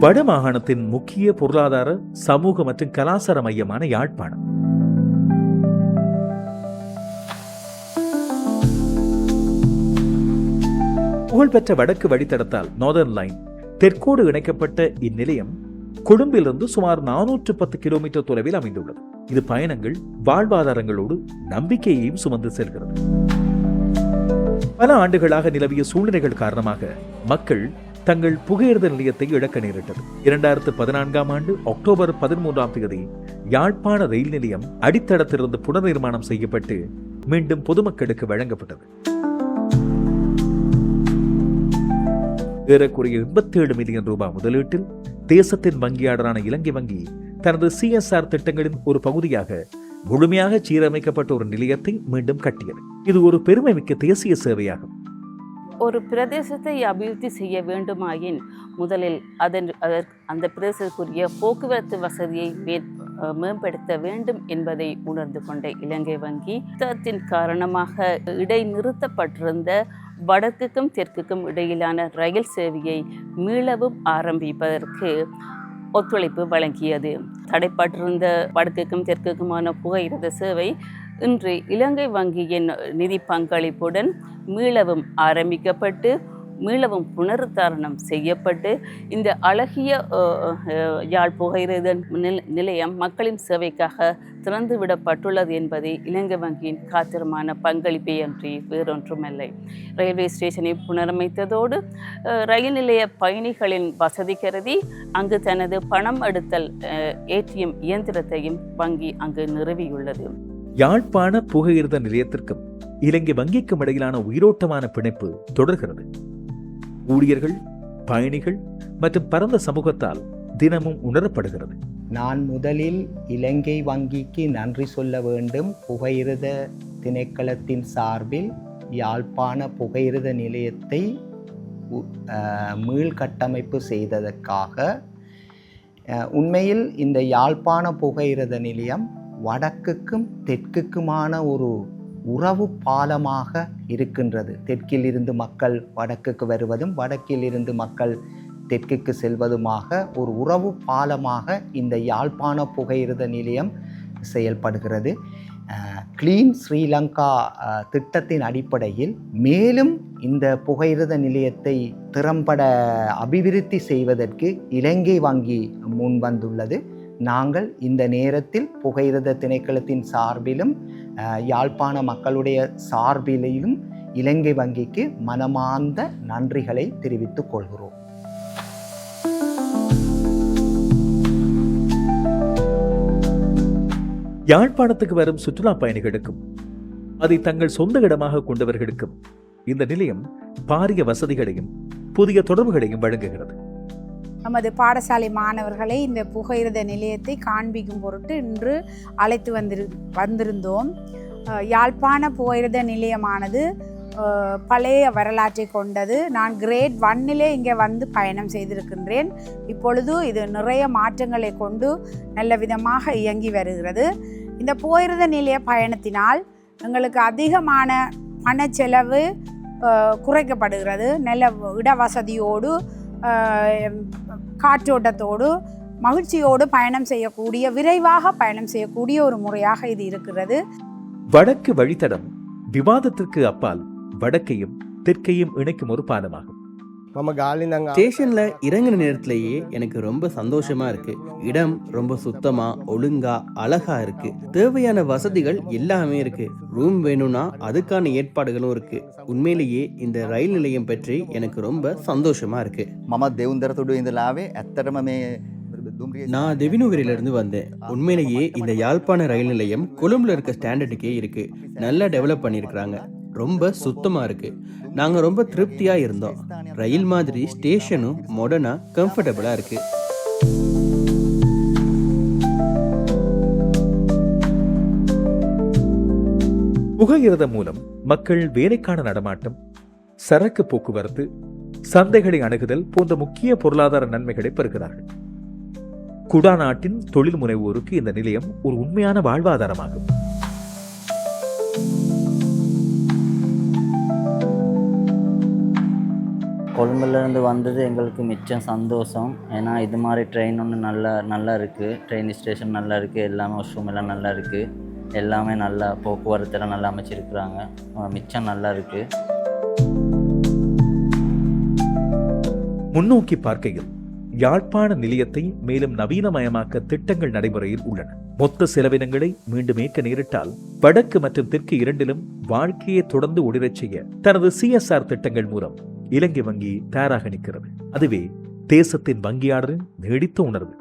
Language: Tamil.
வடமாகாணத்தின் முக்கிய பொருளாதார சமூக மற்றும் கலாசார மையமான யாழ்ப்பாணம். புகழ்பெற்ற வடக்கு வழித்தடத்தால் நார்தர்ன் லைன் தெற்கோடு இணைக்கப்பட்ட இந்நிலையம் கொழும்பிலிருந்து சுமார் நானூற்று பத்து கிலோமீட்டர் தொலைவில் அமைந்துள்ளது. இது பயணங்கள் வாழ்வாதாரங்களோடு நம்பிக்கையையும் சுமந்து செல்கிறது. பல ஆண்டுகளாக நிலவிய சூழ்நிலைகள் காரணமாக மக்கள் தங்கள் புகையிரத நிலையத்தை இழக்க நேரிட்டது. இரண்டாயிரத்து பதினான்காம் ஆண்டு அக்டோபர் பதிமூன்றாம் தேதி யாழ்ப்பாண ரயில் நிலையம் அடித்தளத்திலிருந்து புனர்நிர்மாணம் செய்யப்பட்டு மீண்டும் பொதுமக்களுக்கு வழங்கப்பட்டது. ஏறக்குறைய எண்பத்தேழு மில்லியன் ரூபாய் முதலீட்டில் தேசத்தின் வங்கியாளரான இலங்கை வங்கி தனது சிஎஸ்ஆர் திட்டங்களின் ஒரு பகுதியாக முழுமையாக சீரமைக்கப்பட்ட ஒரு நிலையத்தை மீண்டும் கட்டியது. இது ஒரு பெருமைமிக்க தேசிய சேவையாகும். ஒரு பிரதேசத்தை அபிவிருத்தி செய்ய வேண்டுமாயின் முதலில் அதன் அந்த பிரதேசத்துக்குரிய போக்குவரத்து வசதியை மேம்படுத்த வேண்டும் என்பதை உணர்ந்து கொண்ட இலங்கை வங்கி யுத்தத்தின் காரணமாக இடைநிறுத்தப்பட்டிருந்த வடக்குக்கும் தெற்குக்கும் இடையிலான ரயில் சேவையை மீளவும் ஆரம்பிப்பதற்கு ஒத்துழைப்பு வழங்கியது. தடைப்பட்டிருந்த வடக்குக்கும் தெற்குக்குமான புகையிரத சேவை இன்று இலங்கை வங்கியின் நிதி பங்களிப்புடன் மீளவும் ஆரம்பிக்கப்பட்டு மீளவும் புனருத்தாரணம் செய்யப்பட்டு இந்த அழகிய யாழ் புகையிரத நில- நிலையம் மக்களின் சேவைக்காக திறந்துவிடப்பட்டுள்ளது என்பதே இலங்கை வங்கியின் காத்திரமான பங்களிப்பை அன்றி வேறொன்றுமில்லை. ரயில்வே ஸ்டேஷனை புனரமைத்ததோடு ரயில் நிலைய பயணிகளின் வசதி கருதி அங்கு தனது பணம் எடுத்தல் ஏடிஎம் இயந்திரத்தையும் வங்கி அங்கு நிறுவியுள்ளது. யாழ்ப்பாண புகையிரத நிலையத்திற்கும் இலங்கை வங்கிக்கும் இடையிலான உயிரோட்டமான பிணைப்பு தொடர்கிறது. ஊழியர்கள் பயணிகள் மற்றும் பரந்த சமூகத்தால் தினமும் உணரப்படுகிறது. நான் முதலில் இலங்கை வங்கிக்கு நன்றி சொல்ல வேண்டும். புகையிரத திணைக்களத்தின் சார்பில் யாழ்ப்பாண புகையிரத நிலையத்தை உ- அஹ், மீள்கட்டமைப்பு செய்ததற்காக உண்மையில் இந்த யாழ்ப்பாண புகையிரத நிலையம் வடக்குக்கும் தெற்குக்குமான ஒரு உறவு பாலமாக இருக்கின்றது. தெற்கில் இருந்து மக்கள் வடக்குக்கு வருவதும் வடக்கில் இருந்து மக்கள் தெற்குக்கு செல்வதுமாக ஒரு உறவு பாலமாக இந்த யாழ்ப்பாண புகையிரத நிலையம் செயல்படுகிறது. கிளீன் ஸ்ரீலங்கா திட்டத்தின் அடிப்படையில் மேலும் இந்த புகையிரத நிலையத்தை திறம்பட அபிவிருத்தி செய்வதற்கு இலங்கை வங்கி முன் வந்துள்ளது நாங்கள் இந்த நேரத்தில் புகையிரத திணைக்களத்தின் சார்பிலும் யாழ்ப்பாண மக்களுடைய சார்பிலும் இலங்கை வங்கிக்கு மனமார்ந்த நன்றிகளை தெரிவித்துக் கொள்கிறோம். யாழ்ப்பாணத்துக்கு வரும் சுற்றுலா பயணிகளுக்கும் அதை தங்கள் சொந்த இடமாக கொண்டவர்களுக்கும் இந்த நிலையம் பாரிய வசதிகளையும் புதிய தொடர்புகளையும் வழங்குகிறது. நமது பாடசாலை மாணவர்களை இந்த புகையிரத நிலையத்தை காண்பிக்கும் பொருட்டு இன்று அழைத்து வந்திரு வந்திருந்தோம். யாழ்ப்பாண புகையிரத நிலையமானது பழைய வரலாற்றை கொண்டது. நான் கிரேட் ஒன்னிலே இங்கே வந்து பயணம் செய்திருக்கின்றேன். இப்பொழுது இது நிறைய மாற்றங்களை கொண்டு நல்ல விதமாக இயங்கி வருகிறது. இந்த புகையிரத நிலைய பயணத்தினால் எங்களுக்கு அதிகமான பண செலவு குறைக்கப்படுகிறது. நல்ல இடவசதியோடு வசதியோடு காற்றோட்டத்தோடு மகிழ்ச்சியோடு பயணம் செய்யக்கூடிய விரைவாக பயணம் செய்யக்கூடிய ஒரு முறையாக இது இருக்கிறது. வடக்கு வழித்தடம் விவாதத்திற்கு அப்பால் வடக்கையும் தெற்கையும் இணைக்கும் ஒரு பாலமாகும். ஸ்டேஷன்ல இறங்குன நேரத்திலேயே எனக்கு ரொம்ப சந்தோஷமா இருக்கு. இடம் ரொம்ப சுத்தமா ஒழுங்கா அழகா இருக்கு. தேவையான வசதிகள் எல்லாமே இருக்கு. ரூம் வேணும்னா அதுக்கான ஏற்பாடுகளும் இருக்கு. உண்மையிலேயே இந்த ரயில் நிலையம் பற்றி எனக்கு ரொம்ப சந்தோஷமா இருக்கு. மம தேவந்தரத்தோடு இந்த லாவே எத்தரமே நான் தெவினுவரிலிருந்து வந்தேன். உண்மையிலேயே இந்த யாழ்ப்பாண ரயில் நிலையம் கொழும்புல இருக்க ஸ்டாண்டர்டுக்கே இருக்கு. நல்லா டெவலப் பண்ணியிருக்கிறாங்க. ரொம்ப சுத்தமா இருக்கு. நாங்க ரொம்ப திருப்தியா இருந்தோம். ரயில் மாதிரி ஸ்டேஷனும் மாடர்னா கம்ஃபர்டபுளா இருக்கு. புகையிரதம் மூலம் மக்கள் வேலைக்கான நடமாட்டம் சரக்கு போக்குவரத்து சந்தைகளை அணுகுதல் போன்ற முக்கிய பொருளாதார நன்மைகளை பெறுகிறார்கள். குடா நாட்டின் தொழில் முனைவோருக்கு இந்த நிலையம் ஒரு உண்மையான வாழ்வாதாரமாகும். கொழும்புலேருந்து வந்தது எங்களுக்கு மிச்சம் சந்தோஷம். ஏன்னா இது மாதிரி ட்ரெயின் ஒன்று நல்லா நல்லா இருக்குது ட்ரெயின் ஸ்டேஷன் நல்லா இருக்குது எல்லாமே வாஷ்ரூம் எல்லாம் நல்லா இருக்குது எல்லாமே நல்லா போக்குவரத்தெல்லாம் நல்லா அமைச்சிருக்கிறாங்க. மிச்சம் நல்லா இருக்குது முன்னோக்கி பார்க்கையில் யாழ்ப்பாண நிலையத்தை மேலும் நவீனமயமாக்க திட்டங்கள் நடைமுறையில் உள்ளன. மொத்த செலவினங்களை மீண்டும் ஏற்க நேரிட்டால் வடக்கு மற்றும் தெற்கு இரண்டிலும் வாழ்க்கையை தொடர்ந்து ஒளிரச் செய்ய தனது சிஎஸ்ஆர் திட்டங்கள் மூலம் இலங்கை வங்கி தயாராக நிற்கிறது. அதுவே தேசத்தின் வங்கியாளரின் நீடித்த உணர்வு.